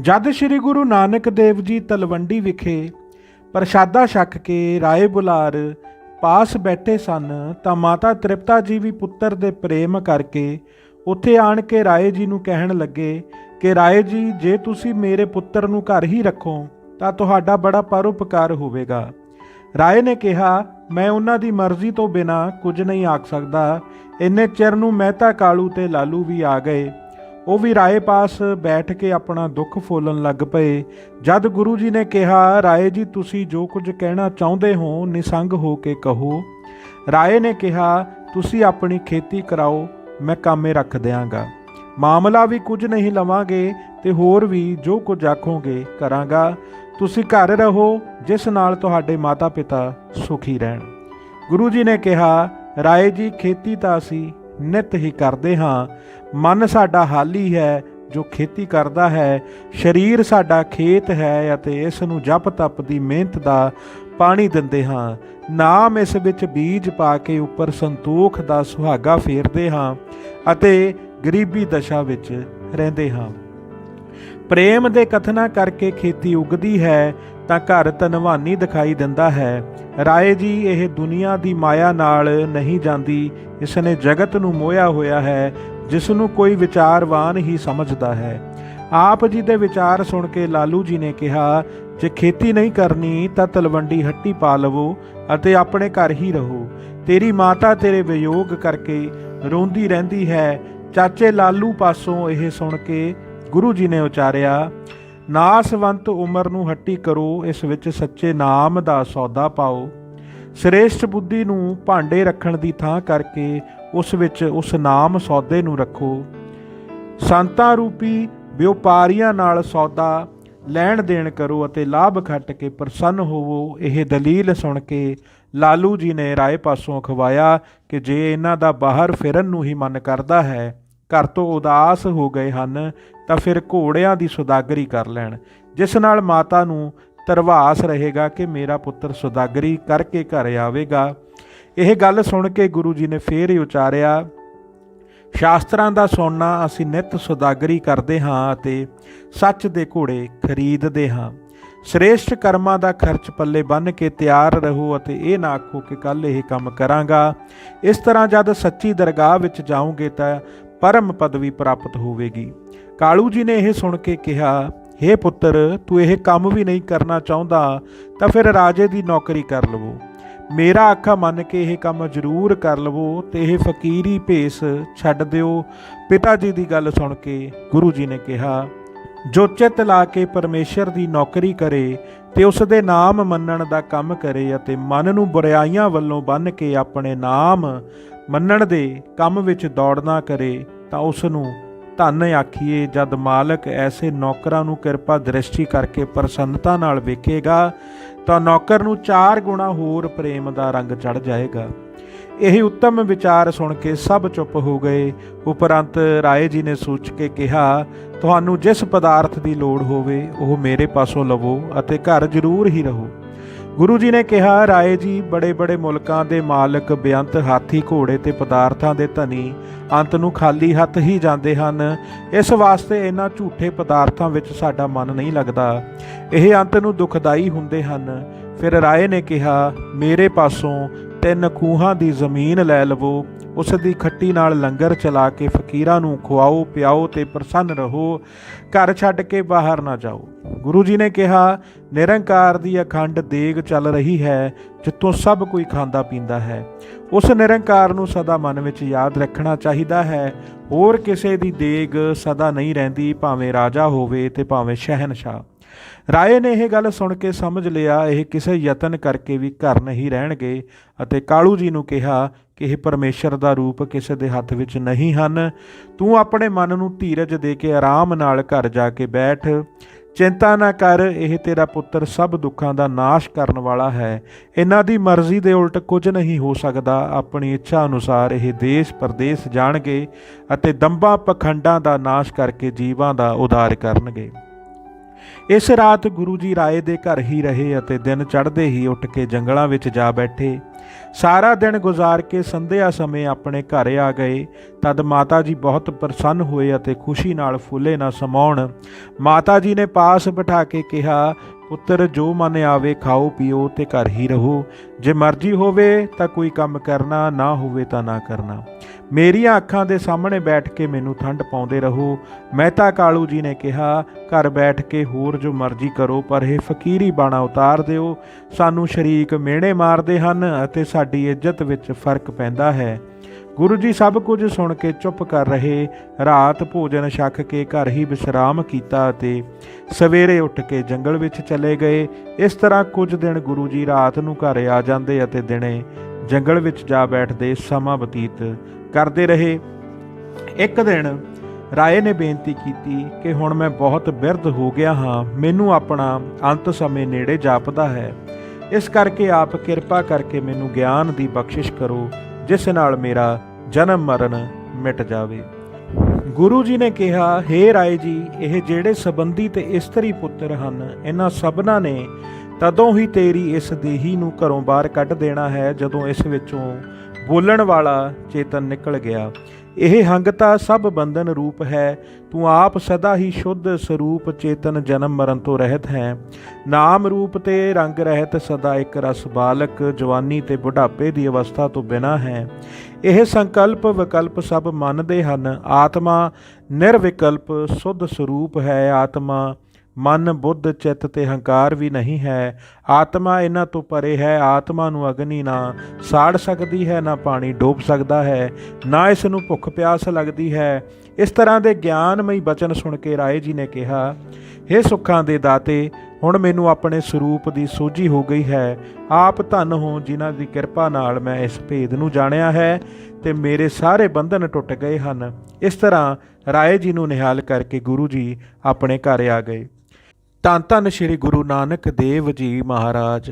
ਜਦ ਸ੍ਰੀ ਗੁਰੂ ਨਾਨਕ ਦੇਵ ਜੀ ਤਲਵੰਡੀ ਵਿਖੇ ਪ੍ਰਸ਼ਾਦਾ ਛਕ ਕੇ ਰਾਏ ਬੁਲਾਰ ਪਾਸ ਬੈਠੇ ਸਨ, ਤਾਂ ਮਾਤਾ ਤ੍ਰਿਪਤਾ ਜੀ ਵੀ ਪੁੱਤਰ ਦੇ ਪ੍ਰੇਮ ਕਰਕੇ ਉੱਥੇ ਆਣ ਕੇ ਰਾਏ ਜੀ ਨੂੰ ਕਹਿਣ ਲੱਗੇ ਕਿ, ਰਾਏ ਜੀ, ਜੇ ਤੁਸੀਂ ਮੇਰੇ ਪੁੱਤਰ ਨੂੰ ਘਰ ਹੀ ਰੱਖੋ, ਤਾਂ ਤੁਹਾਡਾ ਬੜਾ ਪਰਉਪਕਾਰ ਹੋਵੇਗਾ। ਰਾਏ ਨੇ ਕਿਹਾ, ਮੈਂ ਉਹਨਾਂ ਦੀ ਮਰਜ਼ੀ ਤੋਂ ਬਿਨਾ ਕੁਝ ਨਹੀਂ ਆਖ ਸਕਦਾ। ਇੰਨੇ ਚਿਰ ਨੂੰ ਮਹਿਤਾ ਕਾਲੂ ਤੇ ਲਾਲੂ ਵੀ ਆ ਗਏ। ਉਹ ਵੀ ਰਾਏ ਪਾਸ ਬੈਠ ਕੇ ਆਪਣਾ ਦੁੱਖ ਫੋਲਣ ਲੱਗ ਪਏ। ਜਦ ਗੁਰੂ ਜੀ ਨੇ ਕਿਹਾ, ਰਾਏ ਜੀ, ਤੁਸੀਂ ਜੋ ਕੁਝ ਕਹਿਣਾ ਚਾਹੁੰਦੇ ਹੋ, ਨਿਸੰਗ ਹੋ ਕੇ ਕਹੋ। ਰਾਏ ਨੇ ਕਿਹਾ, ਤੁਸੀਂ ਆਪਣੀ ਖੇਤੀ ਕਰਾਓ, ਮੈਂ ਕਾਮੇ ਰੱਖ ਦਿਆਂਗਾ। ਮਾਮਲਾ ਵੀ ਕੁਝ ਨਹੀਂ ਲਵਾਂਗੇ ਤੇ ਹੋਰ ਵੀ ਜੋ ਕੁਝ ਆਖੋਗੇ ਕਰਾਂਗਾ। ਤੁਸੀਂ ਘਰ ਰਹੋ, ਜਿਸ ਨਾਲ ਤੁਹਾਡੇ ਮਾਤਾ-ਪਿਤਾ ਸੁਖੀ ਰਹਿਣ। ਗੁਰੂ ਜੀ ਨੇ ਕਿਹਾ, ਰਾਏ ਜੀ, ਖੇਤੀ ਤਾਂ ਅਸੀਂ ਨਿਤ ਹੀ ਕਰਦੇ ਹਾਂ। ਮਨ ਸਾਡਾ ਹਾਲੀ ਹੈ, ਜੋ ਖੇਤੀ ਕਰਦਾ ਹੈ। ਸਰੀਰ ਸਾਡਾ ਖੇਤ ਹੈ ਅਤੇ ਇਸ ਨੂੰ ਜਪ ਤਪ ਦੀ ਮਿਹਨਤ ਦਾ ਪਾਣੀ ਦਿੰਦੇ ਹਾਂ। ਨਾਮ ਇਸ ਵਿੱਚ ਬੀਜ ਪਾ ਕੇ ਉੱਪਰ ਸੰਤੋਖ ਦਾ ਸੁਹਾਗਾ ਫੇਰਦੇ ਹਾਂ ਅਤੇ ਗਰੀਬੀ ਦਸ਼ਾ ਵਿੱਚ ਰਹਿੰਦੇ ਹਾਂ। ਪ੍ਰੇਮ ਦੇ ਕਥਨਾ ਕਰਕੇ ਖੇਤੀ ਉਗਦੀ ਹੈ ਤਾਂ ਘਰ ਧਨਵਾਨੀ ਦਿਖਾਈ ਦਿੰਦਾ ਹੈ। ਰਾਏ ਜੀ, ਇਹ ਦੁਨੀਆ ਦੀ ਮਾਇਆ ਨਾਲ ਨਹੀਂ ਜਾਂਦੀ। ਇਸ ਨੇ ਜਗਤ ਨੂੰ ਮੋਹਿਆ ਹੋਇਆ ਹੈ ਜਿਸ ਨੂੰ ਕੋਈ ਵਿਚਾਰਵਾਨ ਹੀ ਸਮਝਦਾ ਹੈ। ਆਪ ਜੀ ਦੇ ਵਿਚਾਰ ਸੁਣ ਕੇ ਲਾਲੂ ਜੀ ਨੇ ਕਿਹਾ, ਜੇ ਖੇਤੀ ਨਹੀਂ ਕਰਨੀ, ਤਾਂ ਤਲਵੰਡੀ ਹੱਟੀ ਪਾ ਲਵੋ ਅਤੇ ਆਪਣੇ ਘਰ ਹੀ ਰਹੋ। ਤੇਰੀ ਮਾਤਾ ਤੇਰੇ ਵਿਯੋਗ ਕਰਕੇ ਰੋਂਦੀ ਰਹਿੰਦੀ ਹੈ। ਚਾਚੇ ਲਾਲੂ ਪਾਸੋਂ ਇਹ ਸੁਣ ਕੇ ਗੁਰੂ ਜੀ ਨੇ ਉਚਾਰਿਆ ਨਾਸਵੰਤ ਉਮਰ ਨੂੰ ਹੱਟੀ ਕਰੋ, ਇਸ ਵਿੱਚ ਸੱਚੇ ਨਾਮ ਦਾ ਸੌਦਾ ਪਾਓ। ਸ੍ਰੇਸ਼ਟ ਬੁੱਧੀ ਨੂੰ ਭਾਂਡੇ ਰੱਖਣ ਦੀ ਥਾਂ ਕਰਕੇ ਉਸ ਵਿੱਚ ਉਸ ਨਾਮ ਸੌਦੇ ਨੂੰ ਰੱਖੋ। ਸੰਤਾਂ ਰੂਪੀ ਵਪਾਰੀਆਂ ਨਾਲ ਸੌਦਾ ਲੈਣ ਦੇਣ ਕਰੋ ਅਤੇ ਲਾਭ ਖੱਟ ਕੇ ਪ੍ਰਸੰਨ ਹੋਵੋ। ਇਹ ਦਲੀਲ ਸੁਣ ਕੇ ਲਾਲੂ ਜੀ ਨੇ ਰਾਏ ਪਾਸੋਂ ਖਵਾਇਆ ਕਿ ਜੇ ਇਹਨਾਂ ਦਾ ਬਾਹਰ ਫਿਰਨ ਨੂੰ ਹੀ ਮਨ ਕਰਦਾ ਹੈ ਘਰ ਤੋਂ ਉਦਾਸ ਹੋ ਗਏ ਹਨ, ਤਾਂ ਫਿਰ ਘੋੜਿਆਂ ਦੀ ਸੁਦਾਗਰੀ ਕਰ ਲੈਣ। ਜਿਸ ਨਾਲ ਮਾਤਾ ਨੂੰ ਤਰਵਾਸ ਰਹੇਗਾ ਕਿ ਮੇਰਾ ਪੁੱਤਰ ਸੁਦਾਗਰੀ ਕਰਕੇ ਘਰ ਆਵੇਗਾ। ਇਹ ਗੱਲ ਸੁਣ ਕੇ ਗੁਰੂ ਜੀ ਨੇ ਫੇਰ ਹੀ ਉਚਾਰਿਆ, ਸ਼ਾਸਤਰਾਂ ਦਾ ਸੁਣਨਾ ਅਸੀਂ ਨਿਤ ਸੁਦਾਗਰੀ ਕਰਦੇ ਹਾਂ ਅਤੇ ਸੱਚ ਦੇ ਘੋੜੇ ਖਰੀਦਦੇ ਹਾਂ। ਸ੍ਰੇਸ਼ਟ ਕਰਮਾਂ ਦਾ ਖਰਚ ਪੱਲੇ ਬੰਨ ਕੇ ਤਿਆਰ ਰਹੋ ਅਤੇ ਇਹ ਨਾ ਆਖੋ ਕਿ ਕੱਲ ਇਹ ਕੰਮ ਕਰਾਂਗਾ। ਇਸ ਤਰ੍ਹਾਂ ਜਦ ਸੱਚੀ ਦਰਗਾਹ ਵਿੱਚ ਜਾਓਗੇ ਤਾਂ ਪਰਮ ਪਦਵੀ ਪ੍ਰਾਪਤ ਹੋਵੇਗੀ। ਕਾਲੂ ਜੀ ਨੇ ਇਹ ਸੁਣ ਕੇ ਕਿਹਾ हे ਪੁੱਤਰ, ਤੂੰ ਇਹ ਕੰਮ ਵੀ ਨਹੀਂ ਕਰਨਾ ਚਾਹੁੰਦਾ, ਤਾਂ ਫਿਰ ਰਾਜੇ ਦੀ ਨੌਕਰੀ ਕਰ ਲਵੋ। ਮੇਰਾ ਆਖਾ ਮੰਨ ਕੇ ਇਹ ਕੰਮ ਜ਼ਰੂਰ ਕਰ ਲਵੋ ਤੇ ਇਹ ਫਕੀਰੀ ਭੇਸ ਛੱਡ ਦਿਓ। ਪਿਤਾ ਜੀ ਦੀ ਗੱਲ ਸੁਣ ਕੇ ਗੁਰੂ ਜੀ ਨੇ ਕਿਹਾ, ਜੋ ਚਿੱਤ ਲਾ ਕੇ ਪਰਮੇਸ਼ਰ ਦੀ ਨੌਕਰੀ ਕਰੇ ਤੇ ਉਸ ਦੇ ਨਾਮ ਮੰਨਣ ਦਾ ਕੰਮ ਕਰੇ ਅਤੇ ਮਨ ਨੂੰ ਬੁਰਾਈਆਂ ਵੱਲੋਂ ਬੰਨ ਕੇ ਆਪਣੇ ਨਾਮ ਮੰਨਣ ਦੇ ਕੰਮ ਵਿੱਚ ਦੌੜਨਾ ਕਰੇ ਤਾਂ ਉਸ ਨੂੰ ਧੰਨ ਆਖੀਏ, ਜਦ ਮਾਲਕ ਐਸੇ ਨੌਕਰਾਂ ਨੂੰ ਕਿਰਪਾ ਦ੍ਰਿਸ਼ਟੀ ਕਰਕੇ ਪ੍ਰਸੰਨਤਾ ਨਾਲ ਵੇਖੇਗਾ, ਤਾਂ ਨੌਕਰ ਨੂੰ ਚਾਰ ਗੁਣਾ ਹੋਰ ਪ੍ਰੇਮ ਦਾ ਰੰਗ ਚੜ ਜਾਏਗਾ। ਇਹ ਉੱਤਮ ਵਿਚਾਰ ਸੁਣ ਕੇ ਸਭ ਚੁੱਪ ਹੋ ਗਏ। ਉਪਰੰਤ ਰਾਏ ਜੀ ਨੇ ਸੋਚ ਕੇ ਕਿਹਾ, ਤੁਹਾਨੂੰ ਜਿਸ ਪਦਾਰਥ ਦੀ ਲੋੜ ਹੋਵੇ, ਉਹ ਮੇਰੇ ਪਾਸੋਂ ਲਵੋ ਅਤੇ ਘਰ ਜ਼ਰੂਰ ਹੀ ਰਹੋ। ਗੁਰੂ ਜੀ ਨੇ ਕਿਹਾ, ਰਾਏ ਜੀ, ਬੜੇ ਬੜੇ ਮੁਲਕਾਂ ਦੇ ਮਾਲਕ ਬੇਅੰਤ ਹਾਥੀ ਘੋੜੇ ਤੇ ਪਦਾਰਥਾਂ ਦੇ ਧਨੀ ਅੰਤ ਨੂੰ ਖਾਲੀ ਹੱਥ ਹੀ ਜਾਂਦੇ ਹਨ। ਇਸ ਵਾਸਤੇ ਇਹਨਾਂ ਝੂਠੇ ਪਦਾਰਥਾਂ ਵਿੱਚ ਸਾਡਾ ਮਨ ਨਹੀਂ ਲੱਗਦਾ। ਇਹ ਅੰਤ ਨੂੰ ਦੁਖਦਾਈ ਹੁੰਦੇ ਹਨ। ਫਿਰ ਰਾਏ ਨੇ ਕਿਹਾ, ਮੇਰੇ ਪਾਸੋਂ ਤਿੰਨ ਖੂਹਾਂ ਦੀ ਜ਼ਮੀਨ ਲੈ ਲਵੋ। ਉਸ ਦੀ ਖੱਟੀ ਨਾਲ ਲੰਗਰ ਚਲਾ ਕੇ ਫਕੀਰਾਂ ਨੂੰ ਖਵਾਓ ਪਿਆਓ ਤੇ ਪ੍ਰਸੰਨ ਰਹੋ। ਘਰ ਛੱਡ ਕੇ ਬਾਹਰ ਨਾ ਜਾਓ। ਗੁਰੂ ਜੀ ਨੇ ਕਿਹਾ, ਨਿਰੰਕਾਰ ਦੀ ਅਖੰਡ ਦੇਗ ਚੱਲ ਰਹੀ ਹੈ, ਜਿੱਥੋਂ ਸਭ ਕੋਈ ਖਾਂਦਾ ਪੀਂਦਾ ਹੈ। ਉਸ ਨਿਰੰਕਾਰ ਨੂੰ ਸਦਾ ਮਨ ਵਿੱਚ ਯਾਦ ਰੱਖਣਾ ਚਾਹੀਦਾ ਹੈ। ਹੋਰ ਕਿਸੇ ਦੀ ਦੇਗ ਸਦਾ ਨਹੀਂ ਰਹਿੰਦੀ, ਭਾਵੇਂ ਰਾਜਾ ਹੋਵੇ ਤੇ ਭਾਵੇਂ ਸ਼ਹਿਨशाह ਰਾਏ ਨੇ ਇਹ ਗੱਲ ਸੁਣ ਕੇ ਸਮਝ ਲਿਆ, ਇਹ ਕਿਸੇ ਯਤਨ ਕਰਕੇ ਵੀ ਘਰ ਨਹੀਂ ਰਹਿਣਗੇ ਅਤੇ ਕਾਲੂ ਜੀ ਨੂੰ ਕਿਹਾ ਕਿ ਇਹ ਪਰਮੇਸ਼ਰ ਦਾ ਰੂਪ ਕਿਸੇ ਦੇ ਹੱਥ ਵਿੱਚ ਨਹੀਂ ਹਨ। ਤੂੰ ਆਪਣੇ ਮਨ ਨੂੰ ਧੀਰਜ ਦੇ ਕੇ ਆਰਾਮ ਨਾਲ ਘਰ ਜਾ ਕੇ ਬੈਠ। ਚਿੰਤਾ ਨਾ ਕਰ, ਇਹ ਤੇਰਾ ਪੁੱਤਰ ਸਭ ਦੁੱਖਾਂ ਦਾ ਨਾਸ਼ ਕਰਨ ਵਾਲਾ ਹੈ। ਇਹਨਾਂ ਦੀ ਮਰਜ਼ੀ ਦੇ ਉਲਟ ਕੁਝ ਨਹੀਂ ਹੋ ਸਕਦਾ। ਆਪਣੀ ਇੱਛਾ ਅਨੁਸਾਰ ਇਹ ਦੇਸ਼ ਪਰਦੇਸ ਜਾਣਗੇ ਅਤੇ ਦੰਬਾਂ ਪਖੰਡਾਂ ਦਾ ਨਾਸ਼ ਕਰਕੇ ਜੀਵਾਂ ਦਾ ਉਦਾਰ ਕਰਨਗੇ। ਇਸ ਰਾਤ ਗੁਰੂ ਜੀ ਰਾਏ ਦੇ ਘਰ ਹੀ ਰਹੇ ਅਤੇ ਦਿਨ ਚੜ੍ਹਦੇ ਹੀ ਉੱਠ ਕੇ ਜੰਗਲਾਂ ਵਿੱਚ ਜਾ ਬੈਠੇ। ਸਾਰਾ ਦਿਨ ਗੁਜ਼ਾਰ ਕੇ ਸੰਧਿਆ ਸਮੇਂ ਆਪਣੇ ਘਰ ਆ ਗਏ। ਤਦ ਮਾਤਾ ਜੀ ਬਹੁਤ ਪ੍ਰਸੰਨ ਹੋਏ ਅਤੇ ਖੁਸ਼ੀ ਨਾਲ ਫੁੱਲੇ ਨਾ ਸਮਾਉਣ। ਮਾਤਾ ਜੀ ਨੇ ਪਾਸ ਬਿਠਾ ਕੇ ਕਿਹਾ, ਪੁੱਤਰ, ਜੋ ਮਨ ਆਵੇ ਖਾਓ, ਪੀਓ ਤੇ ਘਰ ਹੀ ਰਹੋ। ਜੇ ਮਰਜ਼ੀ ਹੋਵੇ ਤਾਂ ਕੋਈ ਕੰਮ ਕਰਨਾ, ਨਾ ਹੋਵੇ ਤਾਂ ਨਾ ਕਰਨਾ। ਮੇਰੀਆਂ ਅੱਖਾਂ ਦੇ ਸਾਹਮਣੇ ਬੈਠ ਕੇ ਮੈਨੂੰ ਠੰਡ ਪਾਉਂਦੇ ਰਹੋ। ਮਹਿਤਾ ਕਾਲੂ ਜੀ ਨੇ ਕਿਹਾ, ਘਰ ਬੈਠ ਕੇ ਹੋਰ ਜੋ ਮਰਜ਼ੀ ਕਰੋ, ਪਰ ਇਹ ਫਕੀਰੀ ਬਾਣਾ ਉਤਾਰ ਦਿਓ। ਸਾਨੂੰ ਸ਼ਰੀਕ ਮਿਹਣੇ ਮਾਰਦੇ ਹਨ ਅਤੇ ਸਾਡੀ ਇੱਜ਼ਤ ਵਿੱਚ ਫ਼ਰਕ ਪੈਂਦਾ ਹੈ। ਗੁਰੂ ਜੀ ਸਭ ਕੁਝ ਸੁਣ ਕੇ ਚੁੱਪ ਕਰ ਰਹੇ, ਰਾਤ ਭੋਜਨ ਛਕ ਕੇ ਘਰ ਹੀ ਵਿਸ਼ਰਾਮ ਕੀਤਾ ਅਤੇ ਸਵੇਰੇ ਉੱਠ ਕੇ ਜੰਗਲ ਵਿੱਚ ਚਲੇ ਗਏ। ਇਸ ਤਰ੍ਹਾਂ ਕੁਝ ਦਿਨ ਗੁਰੂ ਜੀ ਰਾਤ ਨੂੰ ਘਰ ਆ ਜਾਂਦੇ ਅਤੇ ਦਿਨੇ ਜੰਗਲ ਵਿੱਚ ਜਾ ਬੈਠਦੇ ਸਮਾਂ ਬਤੀਤ ਕਰਦੇ ਰਹੇ। ਇੱਕ ਦਿਨ ਰਾਏ ਨੇ ਬੇਨਤੀ ਕੀਤੀ ਕਿ ਹੁਣ ਮੈਂ ਬਹੁਤ ਬਿਰਧ ਹੋ ਗਿਆ ਹਾਂ, ਮੈਨੂੰ ਆਪਣਾ ਅੰਤ ਸਮੇਂ ਨੇੜੇ ਜਾਪਦਾ ਹੈ। ਇਸ ਕਰਕੇ ਆਪ ਕਿਰਪਾ ਕਰਕੇ ਮੈਨੂੰ ਗਿਆਨ ਦੀ ਬਖਸ਼ਿਸ਼ ਕਰੋ, ਜਿਸ ਨਾਲ ਮੇਰਾ ਜਨਮ ਮਰਨ ਮਿਟ ਜਾਵੇ। ਗੁਰੂ ਜੀ ਨੇ ਕਿਹਾ हे ਰਾਏ ਜੀ, ਇਹ ਜਿਹੜੇ ਸੰਬੰਧੀ ਤੇ ਇਸਤਰੀ ਪੁੱਤਰ ਹਨ, ਇਹਨਾਂ ਸਭਨਾਂ ਨੇ ਤਦੋਂ ਹੀ ਤੇਰੀ ਇਸ ਦੇਹੀ ਨੂੰ ਘਰੋਂ ਬਾਹਰ ਕੱਢ ਦੇਣਾ ਹੈ, ਜਦੋਂ ਇਸ ਵਿੱਚੋਂ ਬੋਲਣ ਵਾਲਾ ਚੇਤਨ ਨਿਕਲ ਗਿਆ। ਇਹ ਹੰਗਤਾ ਸਭ ਬੰਧਨ ਰੂਪ ਹੈ। ਤੂੰ ਆਪ ਸਦਾ ਹੀ ਸ਼ੁੱਧ ਸਰੂਪ ਚੇਤਨ ਜਨਮ ਮਰਨ ਤੋਂ ਰਹਿਤ ਹੈ। ਨਾਮ ਰੂਪ ਤੇ ਰੰਗ ਰਹਿਤ ਸਦਾ ਇੱਕ ਰਸ ਬਾਲਕ ਜਵਾਨੀ ਤੇ ਬੁਢਾਪੇ ਦੀ ਅਵਸਥਾ ਤੋਂ ਬਿਨਾ ਹੈ। ਇਹ ਸੰਕਲਪ ਵਿਕਲਪ ਸਭ ਮੰਨਦੇ ਹਨ। ਆਤਮਾ ਨਿਰਵਿਕਲਪ, ਸੁੱਧ ਸਰੂਪ ਹੈ ਆਤਮਾ। ਮਨ ਬੁੱਧ ਚਿੱਤ ਤੇ ਹੰਕਾਰ ਵੀ ਨਹੀਂ ਹੈ। ਆਤਮਾ ਇਹਨਾਂ ਤੋਂ ਪਰੇ ਹੈ, ਆਤਮਾ ਨੂੰ ਅਗਨੀ ਨਾ ਸਾੜ ਸਕਦੀ ਹੈ, ਨਾ ਪਾਣੀ ਡੋਬ ਸਕਦਾ ਹੈ, ਨਾ ਇਸ ਨੂੰ ਭੁੱਖ ਪਿਆਸ ਲੱਗਦੀ ਹੈ। ਇਸ ਤਰ੍ਹਾਂ ਦੇ ਗਿਆਨਮਈ ਬਚਨ ਸੁਣ ਕੇ ਰਾਏ ਜੀ ਨੇ ਕਿਹਾ हे ਸੁੱਖਾਂ ਦੇ ਦਾਤੇ, ਹੁਣ ਮੈਨੂੰ ਆਪਣੇ ਸਰੂਪ ਦੀ ਸੋਝੀ ਹੋ ਗਈ ਹੈ। ਆਪ ਧਨ ਹੋ ਜਿਨ੍ਹਾਂ ਦੀ ਕਿਰਪਾ ਨਾਲ ਮੈਂ ਇਸ ਭੇਦ ਨੂੰ ਜਾਣਿਆ ਹੈ ਤੇ ਮੇਰੇ ਸਾਰੇ ਬੰਧਨ ਟੁੱਟ ਗਏ ਹਨ। ਇਸ ਤਰ੍ਹਾਂ ਰਾਏ ਜੀ ਨੂੰ ਨਿਹਾਲ ਕਰਕੇ ਗੁਰੂ ਜੀ ਆਪਣੇ ਘਰ ਆ ਗਏ। ਧੰਨ ਧੰਨ ਸ੍ਰੀ ਗੁਰੂ ਨਾਨਕ ਦੇਵ ਜੀ ਮਹਾਰਾਜ।